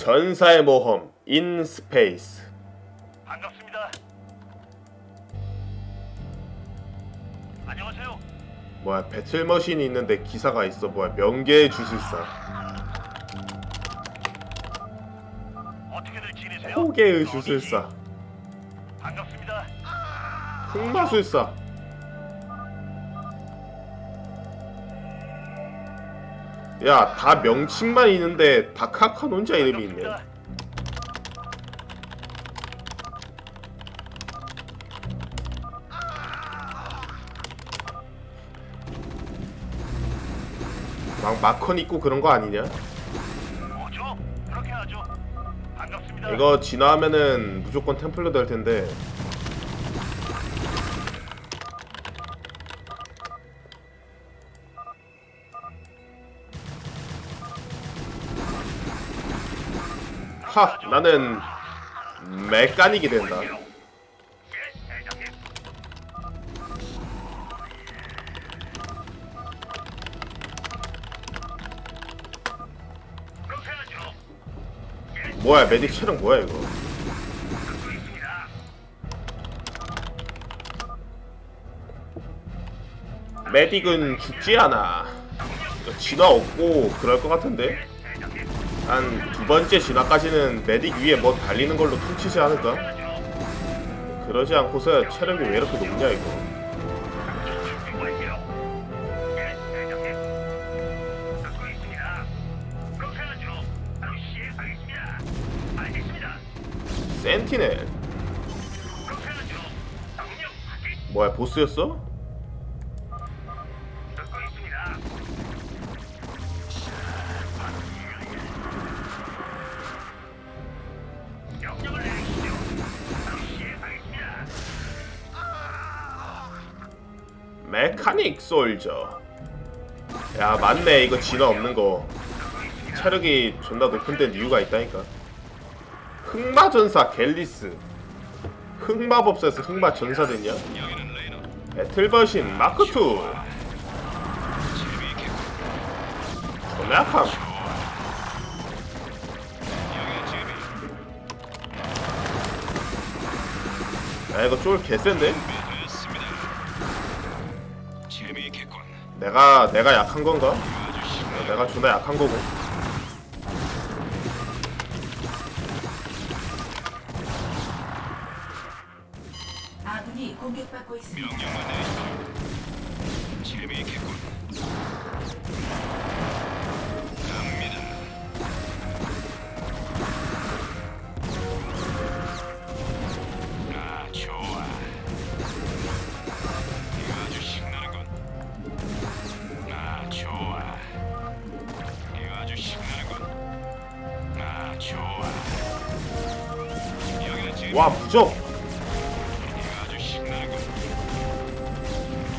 전사의 모험 인 스페이스 반갑습니다. 안녕하세요. 뭐야 배틀머신이 있는데 기사가 있어 뭐야 명계의 주술사 어떻게들 지내세요? 호계의 주술사 반갑습니다. 흑마술사 야 다 명칭만 있는데 다 카카노 혼자 이름이 있네. 막 마컨 있고 그런 거 아니냐? 뭐죠? 그렇게 하죠. 반갑습니다. 이거 진화하면은 무조건 템플러 될 텐데 하 나는 메카닉이 된다. 뭐야 메딕 체력 뭐야 이거. 메딕은 죽지 않아 진화 없고 그럴 것 같은데. 한 두 번째 진화까지는 메딕 위에 뭐 달리는 걸로 퉁치지 않을까? 그러지 않고서 체력이 왜 이렇게 높냐 이거. 예, 대장님. 듣 메카닉 솔저 야 맞네. 이거 진화 없는 거. 체력이 존나 높은 데는 이유가 있다니까. 흑마 전사 갤리스. 흑마 법사에서 흑마 전사 됐냐? 배틀버신 마크2 존나 약함. 야 이거 쫄 개센데? 내가 내가 약한 건가? 내가 존나 약한 거고 와 무적.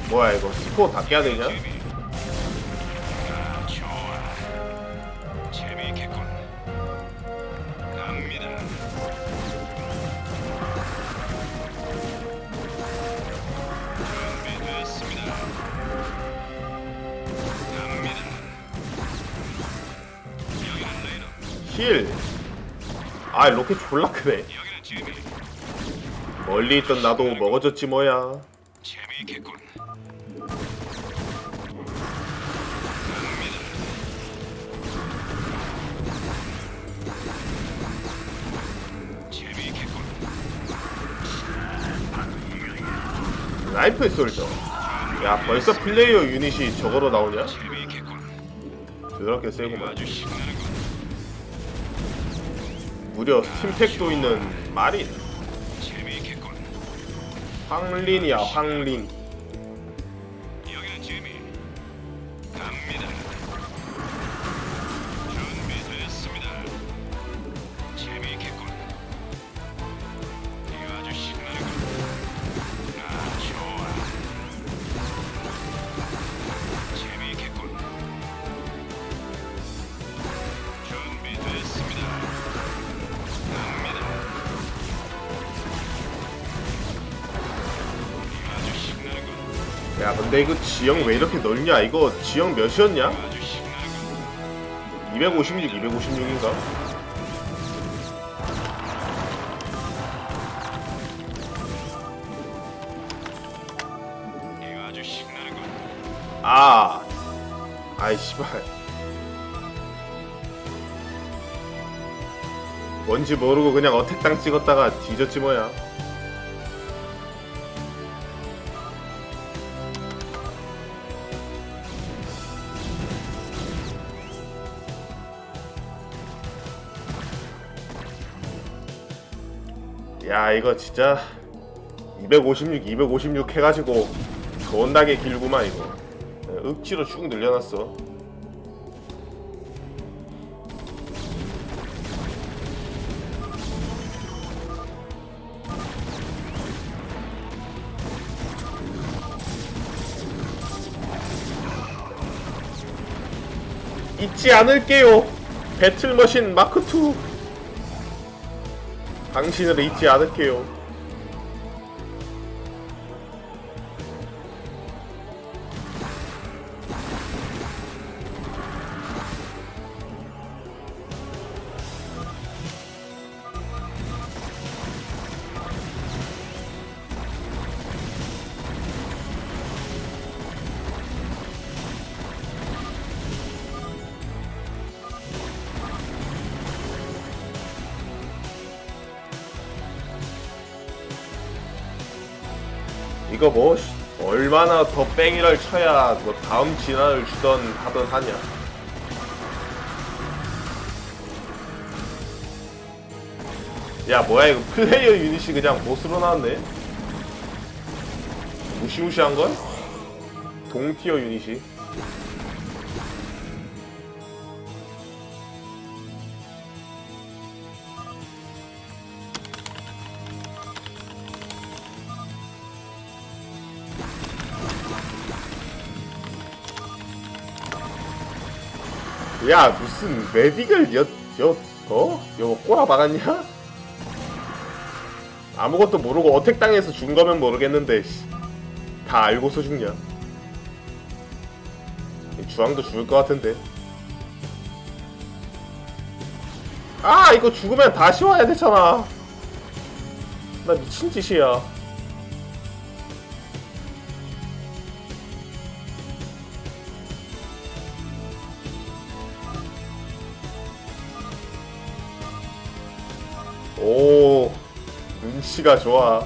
뭐야 이거 스포 다 깨야 되냐? 힐! 아 로켓 졸라 크네. 멀리 있던 나도 먹어졌지 뭐야 재미있겠군. 갑니다. 재미있겠군. 라이프 솔저 야 벌써 플레이어 유닛이 저거로 나오냐? 재미있겠군. 이거 세구만 아주 신나는군. 무려 스팀팩도 있는 마린 재미있겠군. 황린이야 황린 근데 이거 지형 왜 이렇게 넓냐? 이거 지형 몇이었냐? 256, 256인가? 아! 아이, 씨발. 뭔지 모르고 그냥 어택당 찍었다가 뒤졌지 뭐야. 야 이거 진짜 256 256 해가지고 존나게 길구만 이거. 억지로 쭉 늘려놨어. 잊지 않을게요. 배틀머신 마크2 당신을 잊지 않을게요 이거 뭐 씨, 얼마나 더 뺑이를 쳐야 뭐 다음 진화를 주던 하던 하냐. 야 뭐야 이거 플레이어 유닛이 그냥 보스로 나왔네? 무시무시한 걸? 동티어 유닛이 야 무슨 메딕을 여, 여, 어? 여 꼬라 박았냐? 아무것도 모르고 어택 당해서 죽은 거면 모르겠는데 씨. 다 알고서 죽냐 이 주황도 죽을 것 같은데 아 이거 죽으면 다시 와야 되잖아 나 미친 짓이야 눈치가 좋아.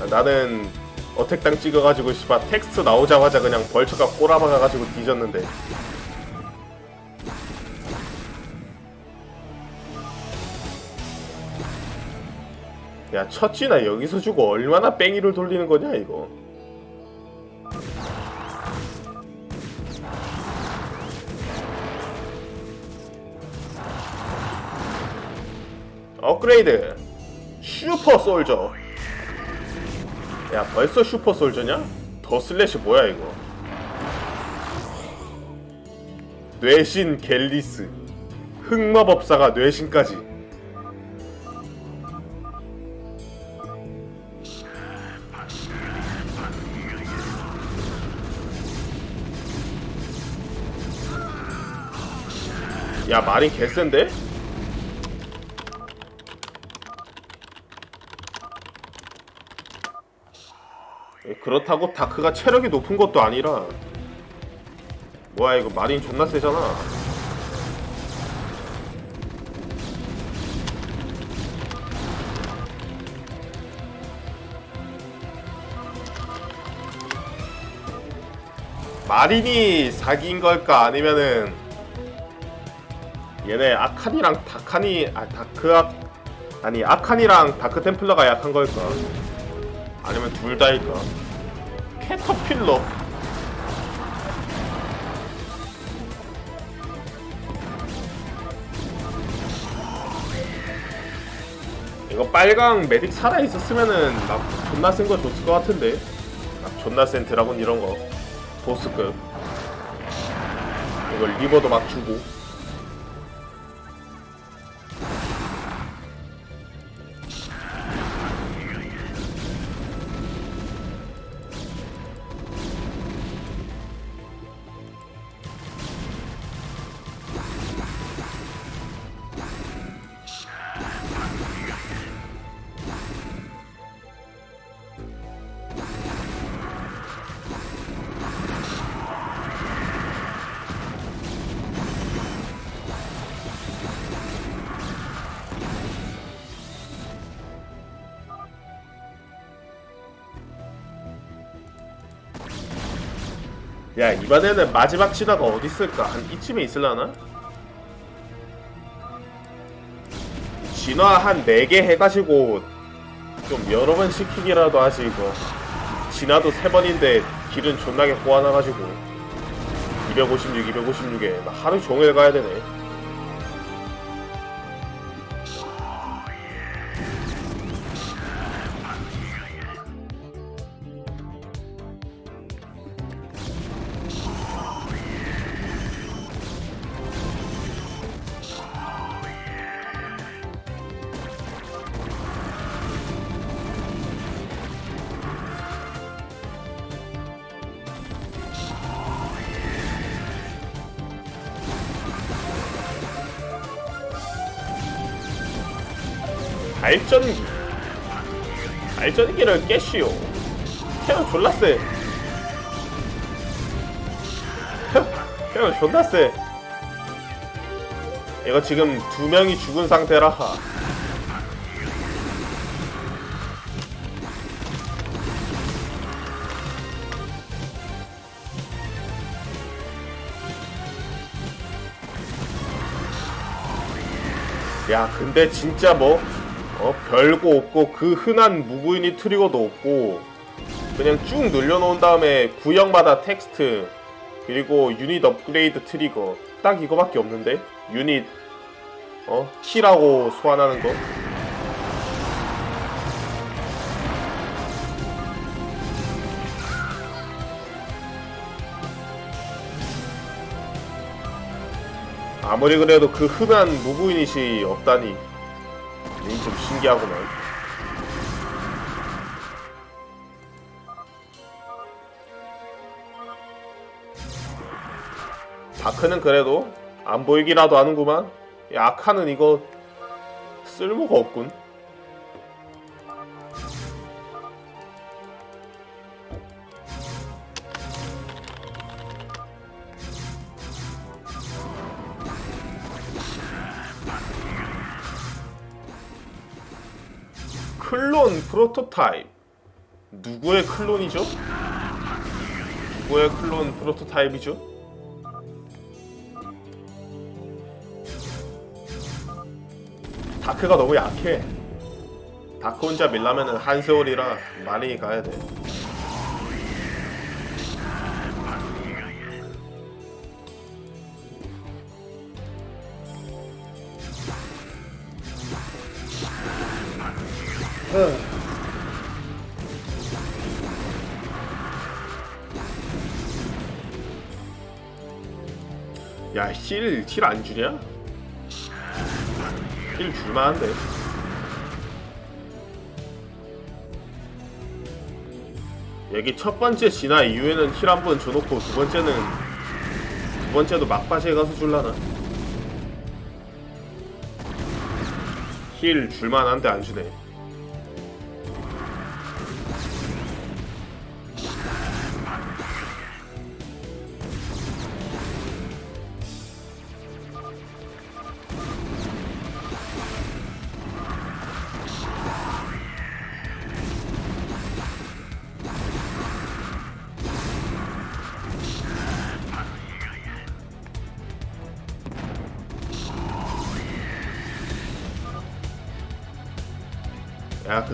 아, 나는 어택당 찍어가지고 씨발 텍스트 나오자마자 그냥 벌처가 꼬라박아가지고 뒤졌는데. 야 첫찌나 여기서 주고 얼마나 뺑이를 돌리는 거냐 이거. 업그레이드 슈퍼 솔저 야 벌써 슈퍼 솔저냐? 더 슬래시 뭐야 이거 뇌신 갤리스 흑마법사가 뇌신까지 야 마린 개센데? 그렇다고 다크가 체력이 높은 것도 아니라. 뭐야 이거 마린 존나 세잖아. 마린이 사기인 걸까? 아니면은 얘네 아칸이랑 다칸이 아 다크아 아니 아칸이랑 다크 템플러가 약한 걸까? 아니면 둘 다일까? 캐터필러. 이거 빨강 메딕 살아 있었으면은 막 존나 센 거 줬을 것 같은데. 막 존나 센 드라곤 이런 거. 보스급. 이걸 리버도 막 주고 야 이번에는 마지막 진화가 어디 있을까? 한 이쯤에 있을라나? 진화 한 4개 해가지고 좀 여러 번 시키기라도 하지 이거 진화도 3번인데 길은 존나게 꼬아놔가지고 256, 256에 나 하루 종일 가야 되네 태양 존나 세 이거 지금 두 명이 죽은 상태라. 야 근데 진짜 뭐 어, 별거 없고 그 흔한 무구인이 트리거도 없고 그냥 쭉 늘려놓은 다음에 구역마다 텍스트 그리고 유닛 업그레이드 트리거. 딱 이거밖에 없는데? 유닛 어? 키라고 소환하는 거? 아무리 그래도 그 흔한 무구인잇이 없다니. 이건 좀 신기하구만 다크는 그래도 안 보이기라도 하는구만 이 아카는 이거 쓸모가 없군 클론 프로토타입 누구의 클론이죠? 누구의 클론 프로토타입이죠? 다크가 너무 약해. 다크 혼자 밀라면은 한 세월이라 많이 가야 돼. 야, 힐, 힐 안 주냐? 힐 줄만한데. 여기 첫 번째 진화 이후에는 힐 한 번 줘놓고 두 번째는 두 번째도 막바지에 가서 줄라나? 힐 줄만한데 안 주네.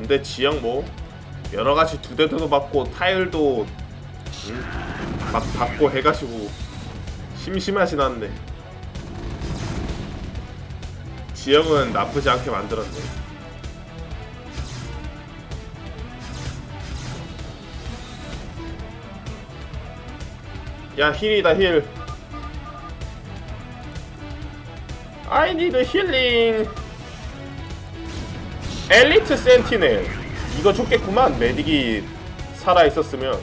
근데 지형 뭐 여러 가지 두 대도 받고 타일도 응? 막 받고 해가지고 심심하진 않네. 지형은 나쁘지 않게 만들었네. 야 힐이다 힐. I need healing. 엘리트 센티넬. 이거 좋겠구만. 메딕이 살아 있었으면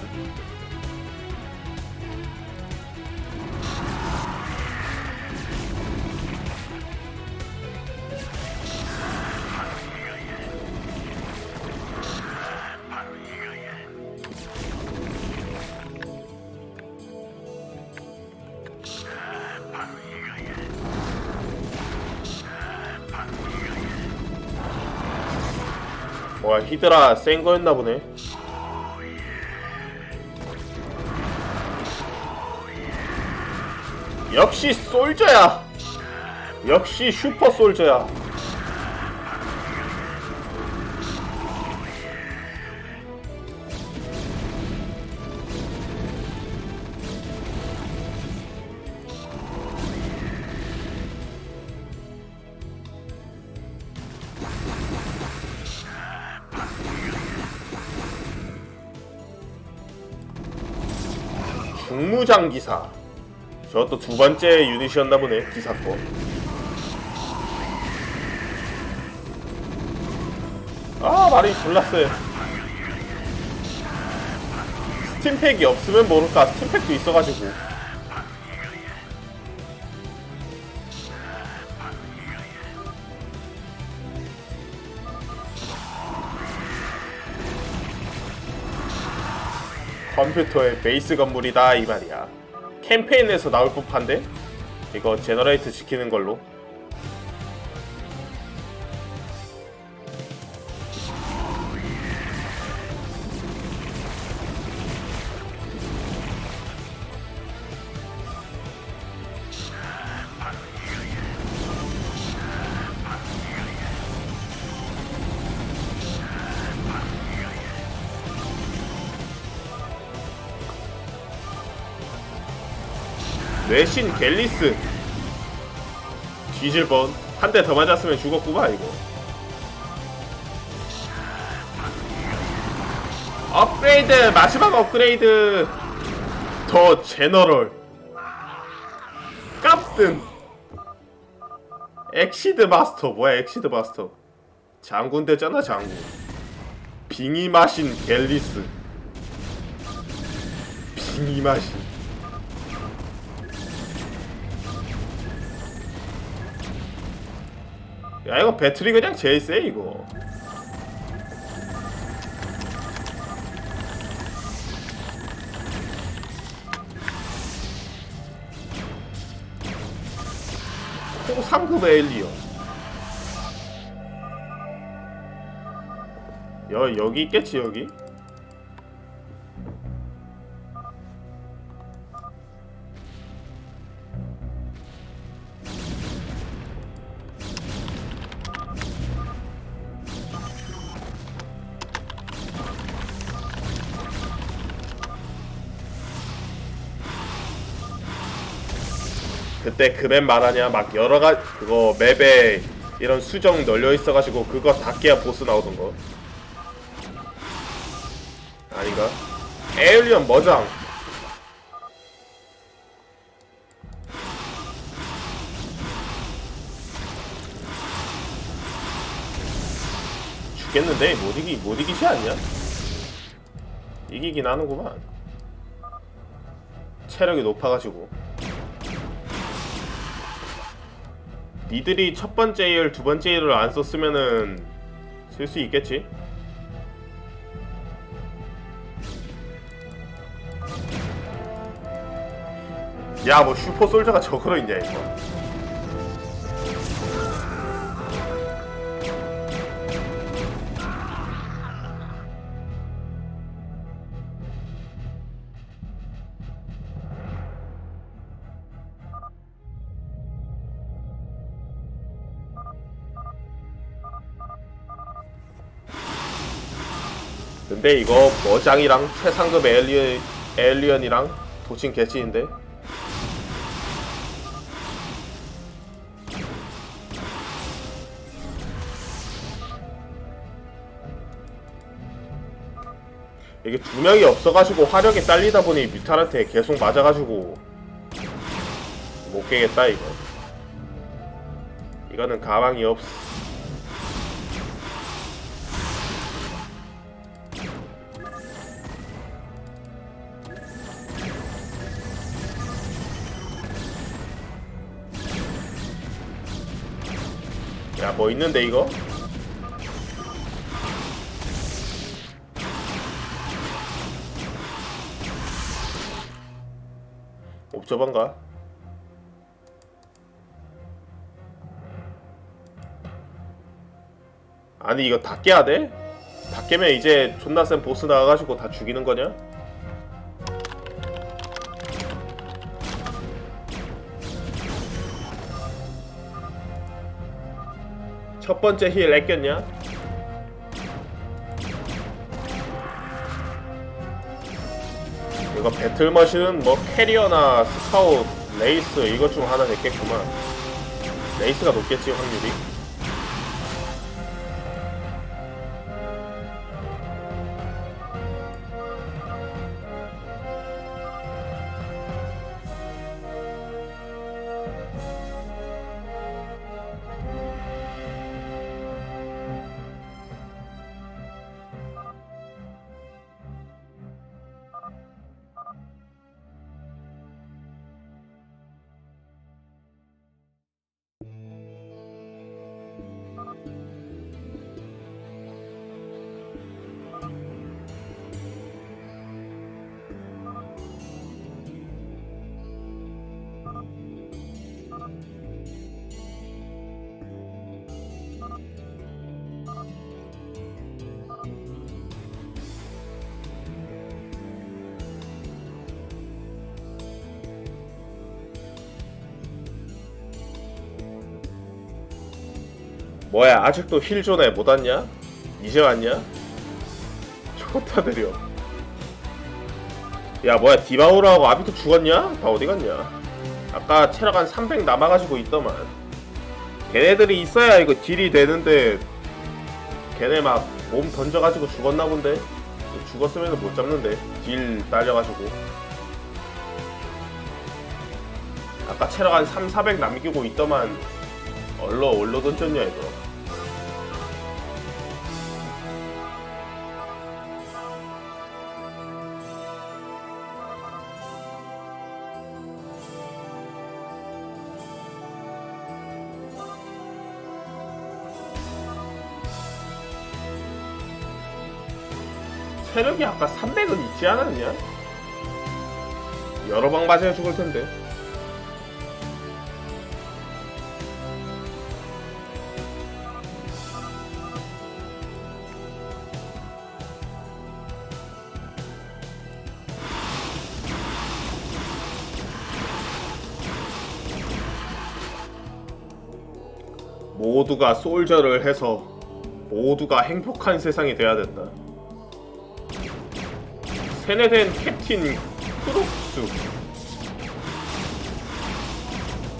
와 히드라 센 거였나 보네. 역시 솔저야. 역시 슈퍼 솔저야. 중무장 기사. 저것도 두 번째 유닛이었나 보네 기사 거. 아 말이 졸랐어요. 스팀팩이 없으면 모를까 스팀팩도 있어가지고. 컴퓨터의 베이스 건물이다 이 말이야. 캠페인에서 나올 법한데 이거 제너레이트 시키는 걸로. 뇌신 갤리스. 뒤질 뻔. 한 대 더 맞았으면 죽었구만 이거. 업그레이드 마지막 업그레이드. 더 제너럴. 깝든. 엑시드 마스터. 뭐야 엑시드 마스터? 장군 되잖아 장군. 빙이 마신 갤리스. 빙이 마신 야 이거 배틀이 그냥 제일 세 이거 코 3급 에일리어 여, 여기 있겠지 여기? 그때 그맵 말하냐 막 여러가 그거 맵에 이런 수정 널려 있어가지고 그거 다 깨야 보스 나오던 거. 아닌가? 에일리언 머장. 죽겠는데? 못 이기 못 이기지 않냐? 이기긴 하는구만. 체력이 높아가지고 니들이 첫 번째 일, 두 번째 일을 안 썼으면은 쓸 수 있겠지? 야, 뭐 슈퍼 솔저가 저거로 있냐 이거? 근데 이거 머장이랑 최상급 에일리언, 에일리언이랑 도친 개치인데? 이게 두 명이 없어가지고 화력이 딸리다 보니 뮤탈한테 계속 맞아가지고 못 깨겠다 이거. 이거는 가망이 없어 뭐 있는데 이거? 옵저번가? 아니 이거 다 깨야 돼? 다 깨면 이제 존나 센 보스 나와가지고 다 죽이는 거냐? 첫 번째 힐 아꼈냐? 이거 배틀머신은 뭐 캐리어나 스카웃, 레이스 이것 중 하나 됐겠구만. 레이스가 높겠지 확률이. 뭐야 아직도 힐존에 못 왔냐? 이제 왔냐? 좋다 드려 야 뭐야 디바오라하고 아비토 죽었냐? 다 어디 갔냐? 아까 체력 한 300 남아가지고 있더만 걔네들이 있어야 이거 딜이 되는데 걔네 막 몸 던져가지고 죽었나 본데 죽었으면 못 잡는데 딜 딸려가지고 아까 체력 한 3, 400 남기고 있더만 얼러 얼러 던졌냐 이거 체력이 아까 300은 있지 않았냐? 여러 방 맞아야 죽을 텐데. 모두가 솔저를 해서 모두가 행복한 세상이 돼야 된다. 세뇌된 캡틴 크록스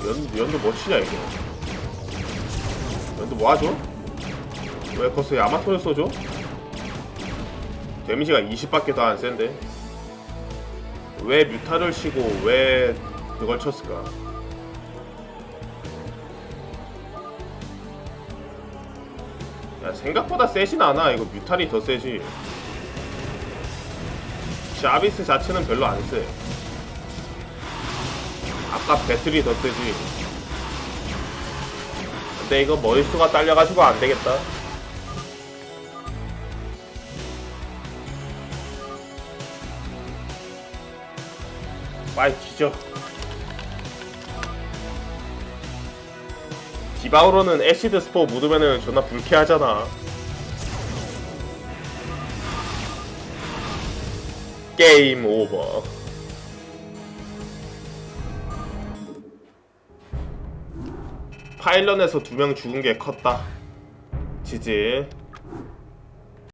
연, 연도 뭐 치냐 이거 연도 뭐 하죠? 왜 벌써 야마토를 써줘? 데미지가 20밖에 더 안 센데. 왜 뮤타를 치고 왜 그걸 쳤을까? 야 생각보다 세진 않아. 이거 뮤탈이 더 세지 샤비스 자체는 별로 안 세. 아까 배틀이 더 세지. 근데 이거 머릿수가 딸려가지고 안 되겠다. 빨리 뒤져. 디바우로는 애시드 스포 묻으면은 존나 불쾌하잖아. 게임 오버. 파일런에서 두 명 죽은 게 컸다. 지지.